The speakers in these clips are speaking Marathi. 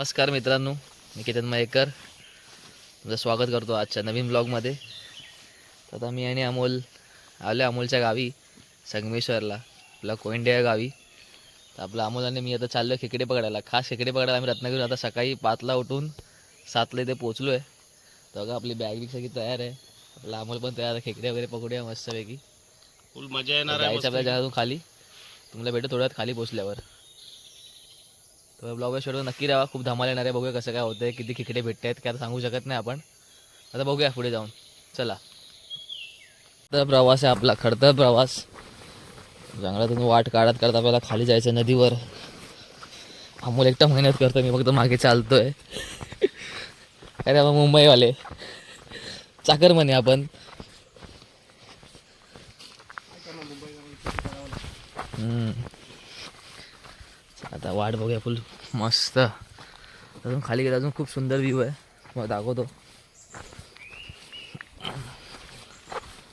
नमस्कार मित्रांनो मी केतन मयेकर. तुमचं स्वागत करतो आजच्या नवीन ब्लॉगमध्ये. तर आता मी आणि अमोल आलो अमोलच्या गावी संगमेश्वरला आपला कोयंडे या गावी. तर आपला अमोल आणि मी आता चाललो आहे खेकडे पकडायला. खास खेकडे पकडायला आम्ही रत्नागिरी आता सकाळी पाचला उठून सातला इथे पोचलो आहे तर बघा आपली बॅग बिग सगळी तयार आहे. आपला अमोल पण तयार आहे. खेकडे वगैरे पकडूया मस्तपैकी. फुल मजा येणार आहे आपल्या. जगातून खाली. तुम्हाला भेटू थोड्या वेळात खाली पोचल्यावर तर ब्लॉग शेवट नक्की राहा. खूप धमाल येणार आहे. बघूया कसं काय होतंय. किती खेकडे भेटत आहेत काय सांगू शकत नाही आपण. आता बघूया पुढे जाऊन. चला. तर प्रवास आहे आपला. खडतर प्रवास. जंगलातून वाट काढत काढत आपल्याला खाली जायचं नदीवर. अमोल एकटा मेहनत करतो मी फक्त मागे चालतोय. अरे आपण मुंबईवाले. चाकर म्हणे आपण. हम्म. आता वाट बघूया फुल. मस्त. अजून खाली गेलं अजून खूप सुंदर व्ह्यू आहे. मग दाखवतो.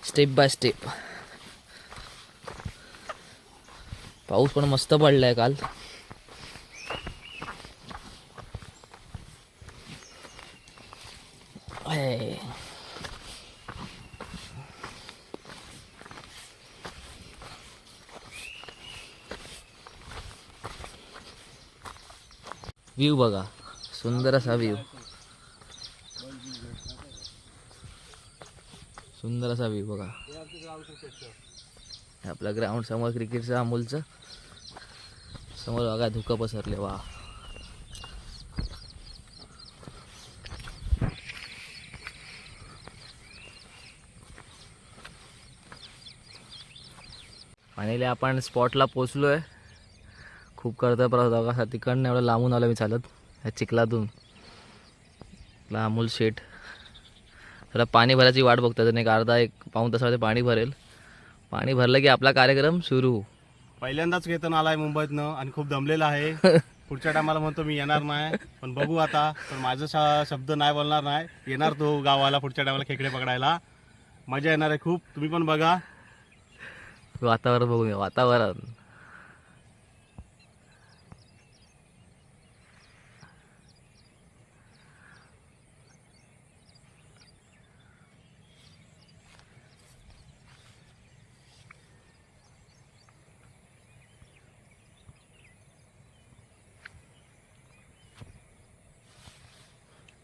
स्टेप बाय स्टेप पाऊस पण मस्त पडला आहे काल आहे. व्ह्यू बघा. सुंदर असा व्ह्यू. सुंदर असा व्ह्यू बघा. हे आपला ग्राउंड समोर क्रिकेटचं अमूलचं. समोर बघा धुकं पसरले वा. फायनली आपण स्पॉटला पोचलो आहे खूप करतोय प्रवास बघा तिकडनं एवढं लांबून आलो मी चालत. ह्या चिखलातून. आपला अमोल शेठ. जरा पाणी भरायची वाट बघतात आणि एक अर्धा एक पाऊण तासामध्ये पाणी भरेल. पाणी भरलं की आपला कार्यक्रम सुरू. पहिल्यांदाच केतन आलाय मुंबईतनं आणि खूप दमलेला आहे. पुढच्या टायमाला म्हणतो मी येणार नाही पण बघू आता. पण माझं शब्द नाही बोलणार नाही. येणार तो गावाला पुढच्या टायमाला खेकडे पकडायला. मजा येणार आहे खूप. तुम्ही पण बघा. वातावरण बघूया. वातावरण.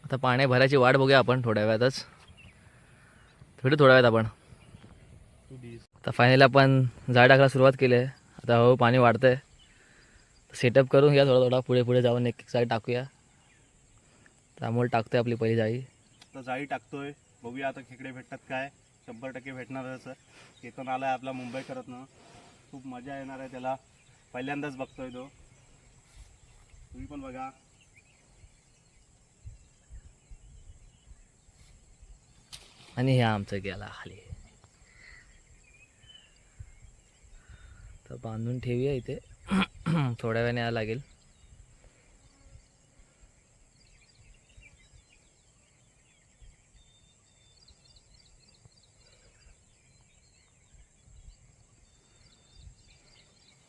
आता पाण्या भरायची वाट बघूया आपण थोड्या वेळातच. भेटू थोड्या वेळात आपण. आता फायनली आपण झाड टाकायला सुरुवात केली आहे. आता हळूहळू पाणी वाढतंय. सेटअप करून घ्या थोडा थोडा. पुढे पुढे जाऊन एक एक साईड टाकूया. त्यामुळे टाकतोय आपली पहिली जाळी. तर जाळी टाकतोय. बघूया आता खेकडे भेटतात काय. शंभर टक्के भेटणारच आहे. केतन आलाय आपला मुंबई करत ना खूप मजा येणार आहे त्याला. पहिल्यांदाच बघतोय तो. तुम्ही पण बघा. आणि हे आमचं गेला खाली. तर बांधून ठेवूया इथे. थोड्या वेळाने यायला लागेल.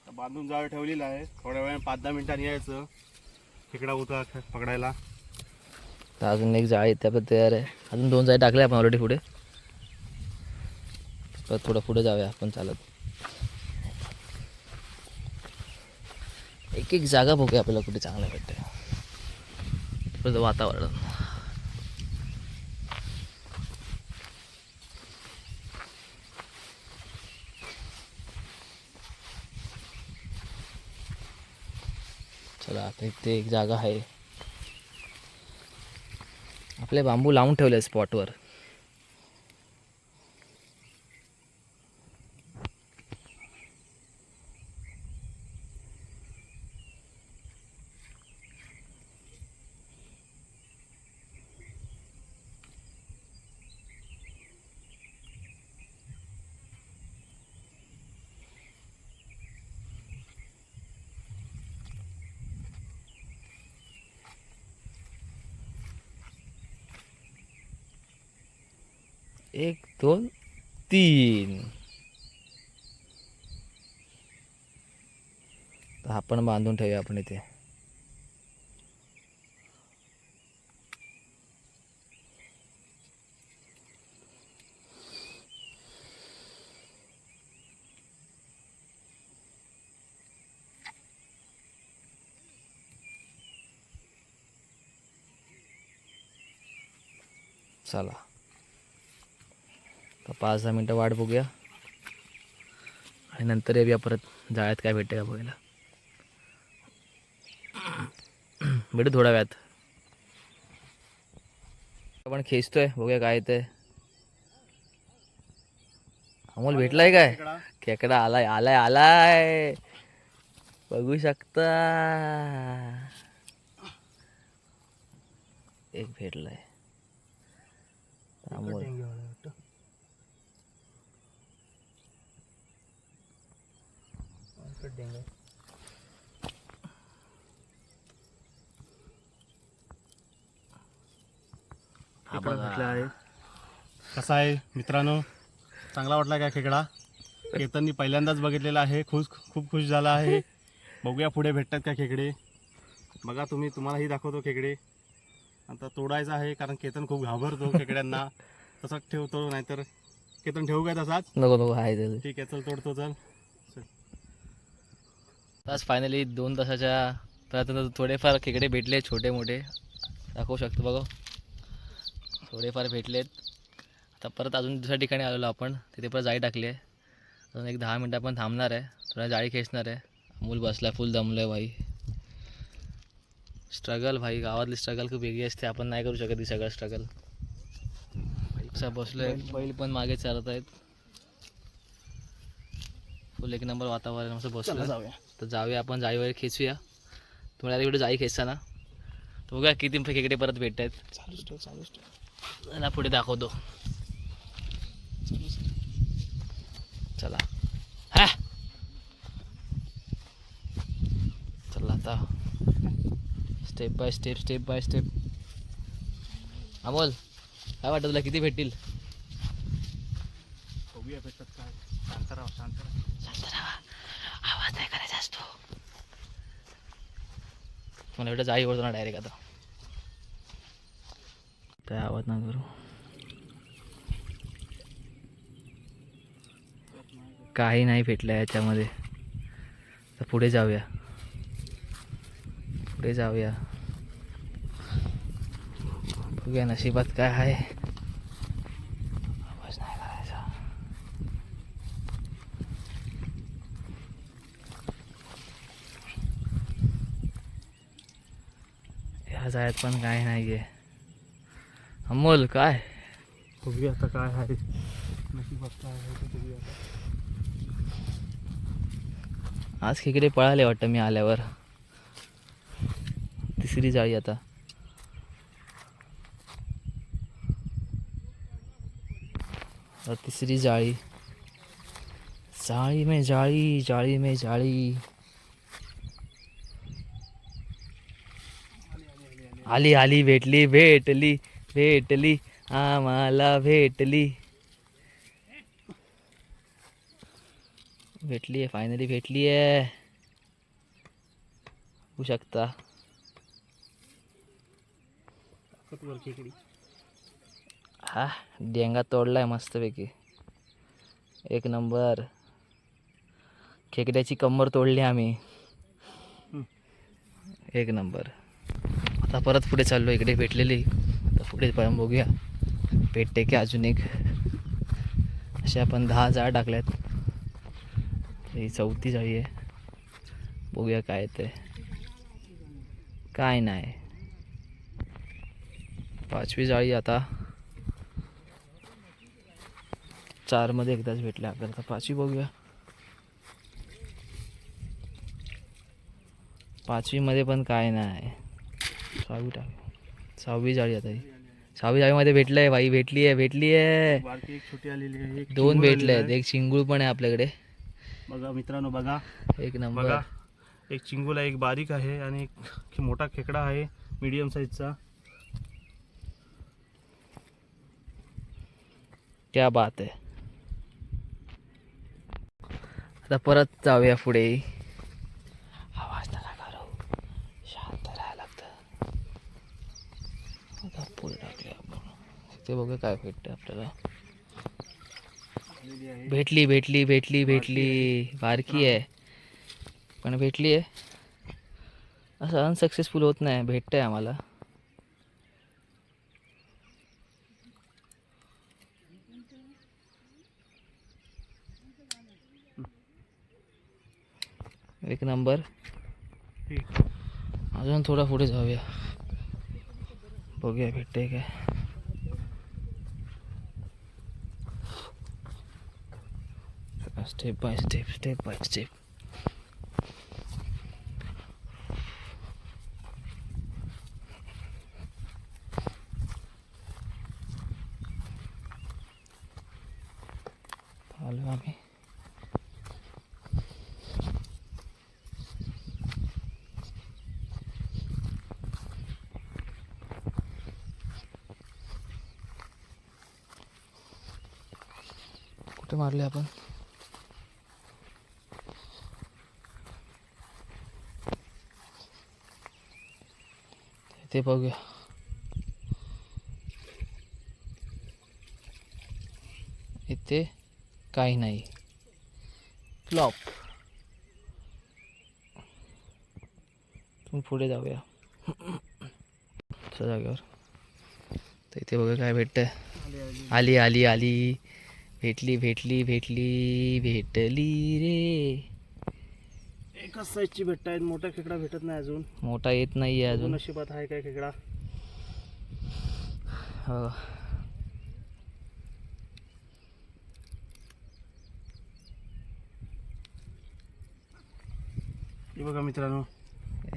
तर बांधून जाळ ठेवलेला आहे. थोड्या वेळ पाच दहा मिनिटांनी यायचं. खेकडा उतर पकडायला. तर अजून एक जाळी त्या पण तयार आहे. अजून दोन जाळी टाकले आपण ऑलरेडी पुढे. परत थोडं पुढे जाऊया आपण चालत. एक एक जागा बघूया आपल्याला कुठे चांगलं भेटते परत वातावरण. चला आता इथे एक जागा आहे. आपले बांबू लावून ठेवले स्पॉटवर एक दोन तीन. हा पण बांधून ठेवूया आपण इथे. चला. पाच दहा मिनटं वाट बघूया. आणि नंतर येऊया परत. जाळ्यात काय भेटते का बघायला. भेटू थोड्या वेळात. आपण खेचतोय बघूया काय ते अमोल भेटलाय काय? खेकडा खेकडा आलाय आलाय आलाय. बघू शकता. एक भेटलाय. अमोल. हा बघा. कसा आहे? मित्रांनो चांगला वाटला का खेकडा? केतननी पहिल्यांदाच बघितलेला आहे. खुश खूप खुश झाला आहे. बघूया पुढे भेटतात का खेकडे. बघा तुम्ही तुम्हालाही दाखवतो खेकडे. आता तोडायचा आहे कारण केतन खूप घाबरतो खेकड्यांना. तसाच ठेवतो नाहीतर केतन ठेवू काय तसाच? नको नको आहे ते ठीक आहे चल तोडतो चल चल. तास फायनली दोन तासाच्या प्रयत्न थोडेफार खेकडे भेटले छोटे मोठे दाखवू शकतो बघा. थोडेफार भेटलेत. आता परत अजून दुसऱ्या ठिकाणी आलेलो आपण. तिथे परत जाळी टाकली आहे. अजून एक दहा मिनटं आपण थांबणार आहे. थोडा जाळी खेचणार आहे. अमूल बसला फुल दमलो आहे भाई. स्ट्रगल भाई गावातली स्ट्रगल खूप वेगळी असते. आपण नाही करू शकत ही सगळं स्ट्रगल असं बसलोय. बैल पण मागे चालत आहेत. फुल एक नंबर वातावरण असं बसलं. जाऊया. तर जाऊया आपण जाळी वगैरे खेचूया. तुम्हाला एवढं जाळी खेचता ना तर बघूया किती खेकडे परत भेटत आहेत चालूच ठेव चालूच ठेव. त्याला पुढे दाखवतो. चला. हा! चला आता. Step by step step by step Amol काय वाटतं तुला? किती भेटतील बघूया भेटतात काय शांत राहा शांत राहा आवाज नाही करायचा असतो. मला एवढं जाई ओढतो ना डायरेक्ट आता. काय आवाज ना करू. काही नाही भेटलं याच्यामध्ये. तर पुढे जाऊया. पुढे जाऊया. बघूया नशिबात काय आहे आवाज नाही करायचा ह्या जाळ्यात पण काय नाही आहे अमोल काय? बघूया आता काय आहे. आज खेकडे पळाले वाटतं मी आल्यावर. तिसरी जाळी आता. आता तिसरी जाळी. जाळी में जाळी जाळी में जाळी. आली आली भेटली भेटली भेटली आम्हाला भेटली. भेटली आहे फायनली भेटली आहे. होऊ शकता. हा डेंगा तोडलाय मस्तपैकी. एक नंबर. खेकड्याची कंबर तोडली आम्ही. एक नंबर. आता परत पुढे चाललो इकडे भेटलेली. आता पुढे पण बघूया. भेटते की अजून एक? असे आपण दहा जाळ टाकल्यात. ही चौथी जाळी आहे. बघूया काय ते. काय नाही. पाचवी जाळी आता. चारमध्ये एकदाच भेटले आपल्याला. तर पाचवी बघूया. पाचवीमध्ये पण काय नाही. सहावी टाक. सहावी जाळी आता ही. सहावी जाळीमध्ये भेटलं आहे बाई भेटली आहे भेटली आहे छोटी आलेली आहे एक दोन चिंगूळ भेटले आहेत एक चिंगूळ पण आहे आपल्याकडे. बघा मित्रांनो बघा. एक नंबर. बघा एक चिंगूल आहे एक बारीक आहे आणि एक मोठा खेकडा आहे मीडियम साईजचा क्या बात आहे. आता परत जाऊया पुढे आवाज नका करू शांत राहायला लागतं आता पुढे टाकले आपण तिथे बघूया काय भेटतं आपल्याला. आहे. भेटली भेटली भेटली भेटली. बारकी आहे. पण भेटली आहे. असं अनसक्सेसफुल होत नाही. भेटतंय आम्हाला. एक नंबर. अजून थोडा पुढे जाऊया. बघूया भेटते काय. Step by step step by step आलो आम्ही कुठे मारले आपण? ते बघूया. इथे काही नाही. फ्लॉप तुम्ही पुढे जाऊया. जागेवर तर इथे बघूया काय भेटतं आली आली आली. भेटली भेटली भेटली भेटली रे. एकच साईजची भेटत आहेत. मोठ्या खेकडा भेटत नाही अजून. मोठा येत नाही आहे अजून अजून. नशिबात आहे काय खेकडा? हो. हे बघा मित्रांनो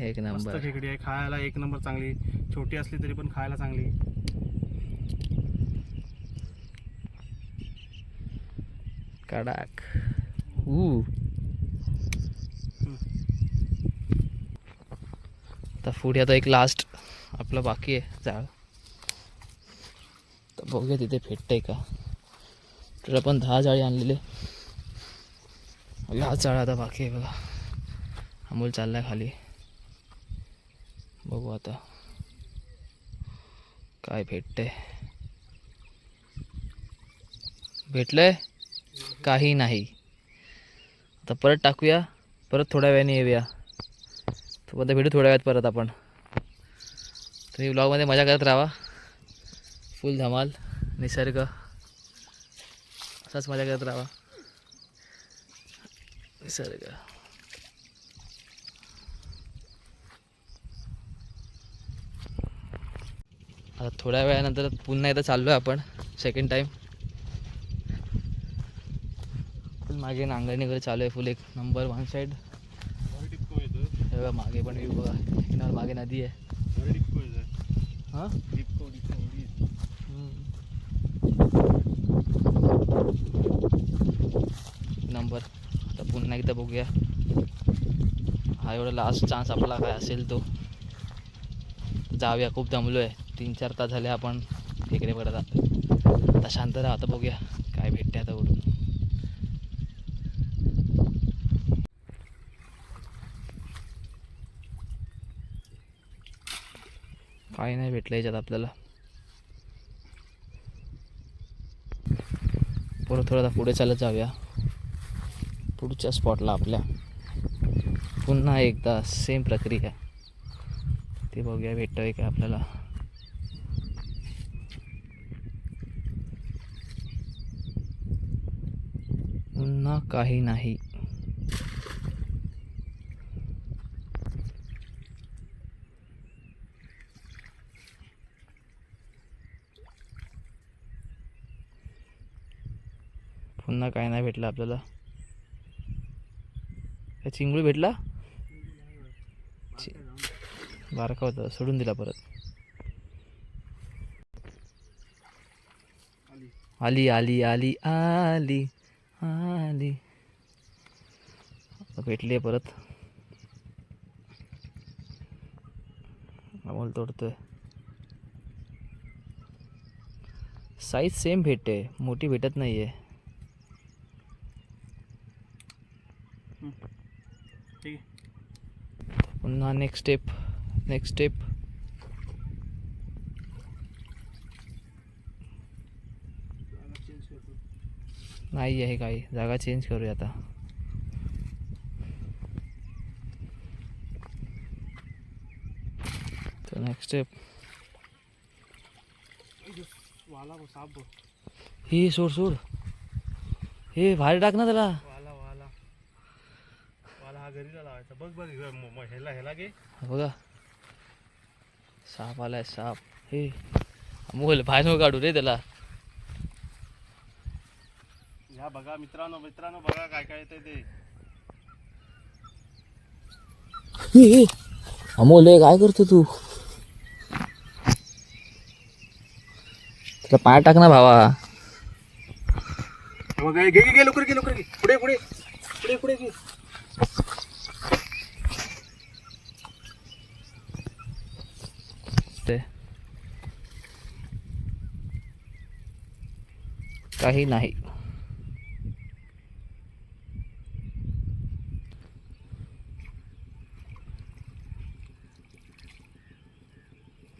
एक मस्त नंबर. खेकडी आहे. खायला एक नंबर चांगली. छोटी असली तरी पण खायला चांगली. कडाक. ऊ. आता पुढे आता एक लास्ट आपलं बाकी आहे जाळ. तर बघूया तिथे आहे का. तर आपण दहा जाळी आणलेले. हा जाळ आता बाकी आहे बघा. अमोल चाललाय खाली. बघू आता. काय भेटतंय. भेटलंय? काही नाही. आता परत टाकूया. परत थोड्या वेळाने येऊया. तोपर्यंत भेटू थोड्या वेळात परत आपण. तुम्ही ब्लॉगमध्ये मजा करत राहा. फुल धमाल निसर्ग. असाच मजा करत राहा. निसर्ग. आता थोड्या वेळानंतर पुन्हा एकदा चाललो आहे आपण सेकंड टाईम फुल मागे नांगरणी वगैरे चालू आहे फुल एक नंबर वन साईड हे बघा मागे पण व्ह्यू बघा किनार मागे नदी आहे हां नंबर। आता पुन्हा एकदा बघूया हा एवढा लास्ट चान्स आपला काय असेल तो। जाऊया खूप दमलो आहे तीन चार तास झाले आपण इकडे पडत. आता शांत राहा आता बघूया काय भेटते आता उडून काही नाही भेटलं याच्यात आपल्याला. परत थोडं आता पुढे चालत जाऊया. पुढच्या स्पॉटला आपल्या. पुन्हा एकदा सेम प्रक्रिया ते बघूया भेटतं आहे का आपल्याला? पुन्हा काही नाही. पुन्हा काय नाही भेटलं आपल्याला. काय चिंगूळ भेटला? बारका होता सोडून दिला परत. आली आली आली आली आली. भेटली आहे परत. अमोल तोडतोय. साईज सेम भेटते मोठी भेटत नाही आहे ठीक आहे. पुन्हा नेक्स्ट स्टेप नेक्स्ट स्टेप नाही आहे काही. जागा चेंज करूया आता. तर नेक्स्ट स्टेप वाला साप हे सोड सोड. हे बाहेर टाक ना त्याला. घरीला लावायचा. बघ बघ इकडं म- म- ह्याला ह्याला घे. बघा. साप आलाय साप. हे. अमोल बाहेर काढू रे त्याला. ह्या बघा मित्रांनो मित्रांनो बघा काय काय येते ते. अमोल हे काय करतो तू? त्याला पाय टाक ना भावा. बघा घे घे घे लवकर घे लवकर घे. पुढे पुढे. पुढे पुढे घे. ते. काही नाही.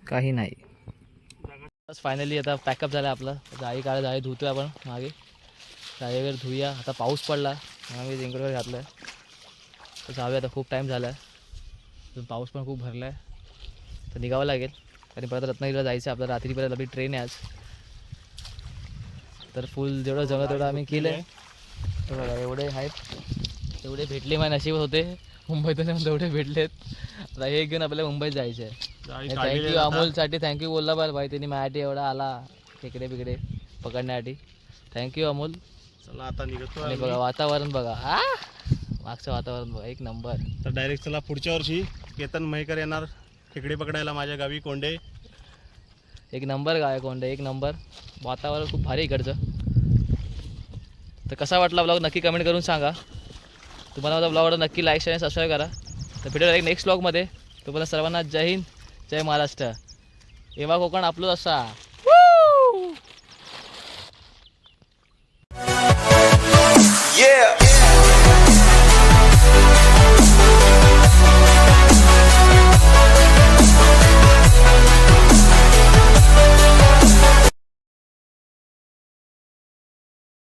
काही नाही. बस फायनली आता पॅकअप झालं आपलं. जाळी काढ जाळी धुतोय आपण मागे. जाळी वगैरे धुया आता पाऊस पडला. आम्ही मी वगैरे घातलं. जाऊया आता खूप टाईम झाला आहे पाऊस पण खूप भरला आहे तर निघावं लागेल. कारण परत रत्नागिरीला जायचं आहे आपल्याला रात्रीपर्यंत आपली ट्रेन आहे आज. तर फुल जेवढं जमलं तेवढं आम्ही केलं आहे बघा एवढे आहेत. एवढे भेटले माझ्या नशीबच होते. मुंबईतून तेवढे भेटलेत. आता हे घेऊन आपल्याला मुंबईत जायचं आहे थँक्यू अमोलसाठी थँक्यू बोलला पाहिजे भाई त्यांनी माझ्यासाठी एवढा आला. खेकडे बिकडे पकडण्यासाठी. Thank you Amol. चला आता निघतो आणि. बघा वातावरण बघा. आ! मागचं वातावरण बघा एक नंबर. तर डायरेक्ट चला पुढच्या वर्षी केतन महेकर येणार खेकडे पकडायला माझ्या गावी कोंडे. एक नंबर गाय कोंडे एक नंबर. वातावरण खूप भारी आहे इकडचं. तर कसा वाटला ब्लॉग नक्की कमेंट करून सांगा. तुम्हाला माझा ब्लॉग नक्की लाईक शेअर आणि सबस्क्राईब करा. तर भेटूया एक नेक्स्ट ब्लॉगमध्ये तोपर्यंत सर्वांना जय हिंद जय महाराष्ट्र. एवा कोकण आपलं असा. Yeah.